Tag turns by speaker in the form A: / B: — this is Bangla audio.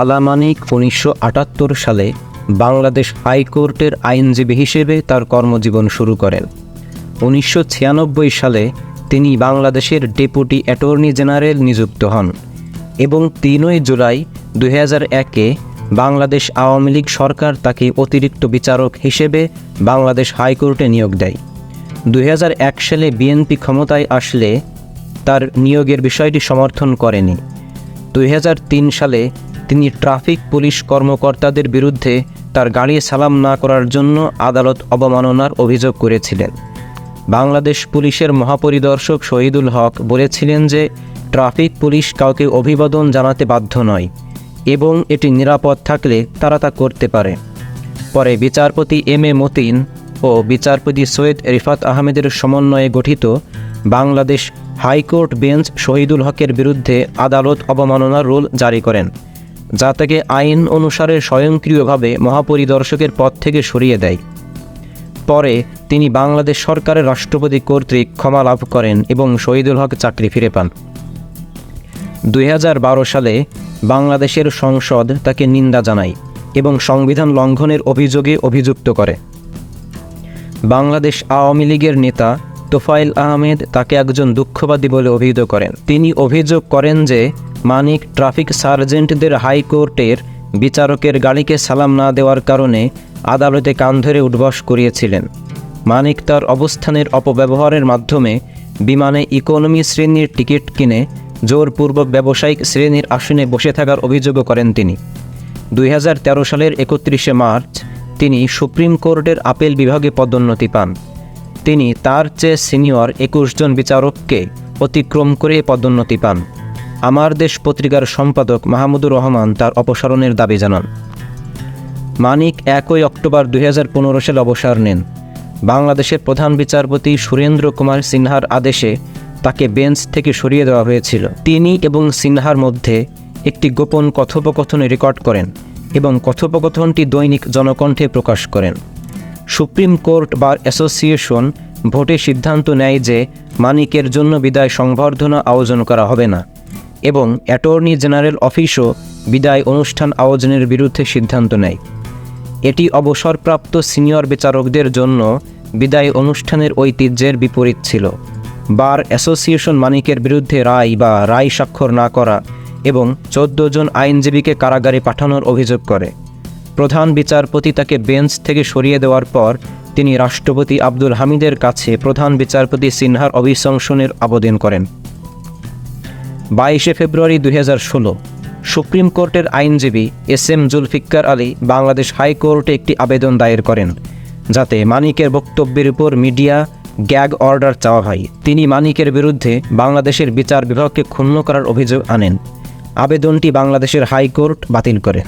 A: কালা মানিক উনিশশো সালে বাংলাদেশ হাইকোর্টের আইনজীবী হিসেবে তার কর্মজীবন শুরু করেন। উনিশশো ছিয়ানব্বই সালে তিনি বাংলাদেশের ডেপুটি অ্যাটর্নি জেনারেল নিযুক্ত হন এবং তিনই জুলাই দুই হাজার একে বাংলাদেশ আওয়ামী লীগ সরকার তাকে অতিরিক্ত বিচারক হিসেবে বাংলাদেশ হাইকোর্টে নিয়োগ দেয়। দুই হাজার এক সালে বিএনপি ক্ষমতায় আসলে তার নিয়োগের বিষয়টি সমর্থন করেনি। দুই হাজার তিন সালে তিনি ট্রাফিক পুলিশ কর্মকর্তাদের বিরুদ্ধে তার গাড়ি সালাম না করার জন্য আদালত অবমাননার অভিযোগ করেছিলেন। বাংলাদেশ পুলিশের মহাপরিদর্শক শহীদুল হক বলেছিলেন যে, ট্রাফিক পুলিশ কাউকে অভিবাদন জানাতে বাধ্য নয় এবং এটি নিরাপদ থাকলে তারা তা করতে পারে। পরে বিচারপতি এম এ মতিন ও বিচারপতি সৈয়দ রিফাত আহমেদের সমন্বয়ে গঠিত বাংলাদেশ হাইকোর্ট বেঞ্চ শহীদুল হকের বিরুদ্ধে আদালত অবমাননার রুল জারি করেন। যা তাকে আইন অনুসারে স্বয়ংক্রিয়ভাবে মহাপরিদর্শকের পদ থেকে সরিয়ে দেয়। পরে তিনি বাংলাদেশ সরকারের রাষ্ট্রপতি কর্তৃক ক্ষমা লাভ করেন এবং শহীদুল হক চাকরি ফিরে পান। দুই হাজার বারো সালে বাংলাদেশের সংসদ তাকে নিন্দা জানায় এবং সংবিধান লঙ্ঘনের অভিযোগে অভিযুক্ত করে। বাংলাদেশ আওয়ামী লীগের নেতা তোফাইল আহমেদ তাকে একজন দুঃখবাদী বলে অভিহিত করেন। তিনি অভিযোগ করেন যে মানিক ট্রাফিক সার্জেন্টদের হাইকোর্টের বিচারকের গাড়িকে সালাম না দেওয়ার কারণে আদালতে কান ধরে উদ্বাস করিয়েছিলেন। মানিক তার অবস্থানের অপব্যবহারের মাধ্যমে বিমানে ইকোনমি শ্রেণির টিকিট কিনে জোরপূর্বক ব্যবসায়িক শ্রেণির আসনে বসে থাকার অভিযোগও করেন তিনি। দুই হাজার তেরো সালের একত্রিশে মার্চ তিনি সুপ্রিম কোর্টের আপিল বিভাগে পদোন্নতি পান। তিনি তার চেয়ে সিনিয়র একুশ জন বিচারককে অতিক্রম করে পদোন্নতি পান। আমার দেশ পত্রিকার সম্পাদক মাহমুদুর রহমান তার অপসারণের দাবি জানান। মানিক একই অক্টোবর দুই সালে অবসর নেন। বাংলাদেশের প্রধান বিচারপতি সুরেন্দ্র কুমার সিনহার আদেশে তাকে বেঞ্চ থেকে সরিয়ে দেওয়া হয়েছিল। তিনি এবং সিনহার মধ্যে একটি গোপন কথোপকথনে রেকর্ড করেন এবং কথোপকথনটি দৈনিক জনকণ্ঠে প্রকাশ করেন। সুপ্রিম কোর্ট বার অ্যাসোসিয়েশন ভোটে সিদ্ধান্ত নেয় যে মানিকের জন্য বিদায় সংবর্ধনা আয়োজন করা হবে না। এবং অ্যাটর্নি জেনারেল অফিসও বিদায় অনুষ্ঠান আয়োজনের বিরুদ্ধে সিদ্ধান্ত নেয়। এটি অবসরপ্রাপ্ত সিনিয়র বিচারকদের জন্য বিদায় অনুষ্ঠানের ঐতিহ্যের বিপরীত ছিল। বার অ্যাসোসিয়েশন মানিকের বিরুদ্ধে রায় বা রায় স্বাক্ষর না করা এবং চোদ্দ জন আইনজীবীকে কারাগারে পাঠানোর অভিযোগ করে। প্রধান বিচারপতি তাকে বেঞ্চ থেকে সরিয়ে দেওয়ার পর তিনি রাষ্ট্রপতি আব্দুল হামিদের কাছে প্রধান বিচারপতি সিনহার অভিশংসনের আবেদন করেন। বাইশে ফেব্রুয়ারি দুই হাজার ষোলো, সুপ্রিম কোর্টের আইনজীবী এস এম জুলফিকার আলী বাংলাদেশ হাইকোর্টে একটি আবেদন দায়ের করেন, যাতে মানিকের বক্তব্যের উপর মিডিয়া গ্যাগ অর্ডার চাওয়া হয়। তিনি মানিকের বিরুদ্ধে বাংলাদেশের বিচার বিভাগকে ক্ষুণ্ণ করার অভিযোগ আনেন। আবেদনটি বাংলাদেশের হাইকোর্ট বাতিল করে।